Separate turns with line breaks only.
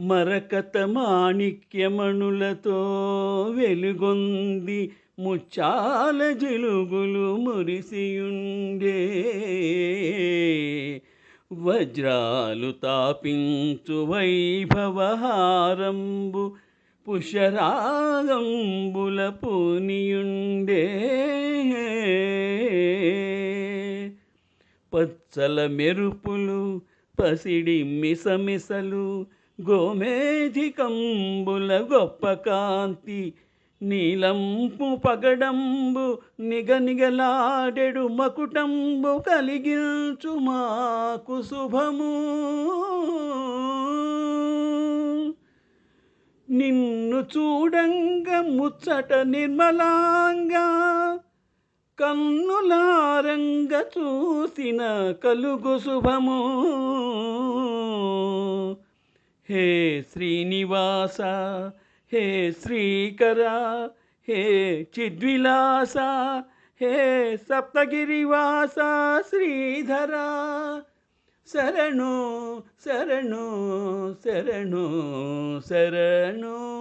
మరకత మాణిక్యమణులతో వెలుగొంది ముచ్చాల జిలుగులు మురిసియుండే. వజ్రాలు తాపించు వైభవహారంబు పుషరాగంబుల పూనియుండే. పచ్చల మెరుపులు పసిడి మిసమిసలు గోమేధికంబుల గొప్ప కాంతి నీలంపు పగడంబు నిగనిగలాడెడు మకుటంబు కలిగించు మాకు శుభము. నిన్ను చూడంగ ముచ్చట నిర్మలాంగా కన్నులారంగ చూసిన కలుగు శుభము. హే శ్రీనివాస హే శ్రీకర హే చిద్విలాస హే సప్తగిరివాస శ్రీధర. శరణు శరణు శరణు శరణు.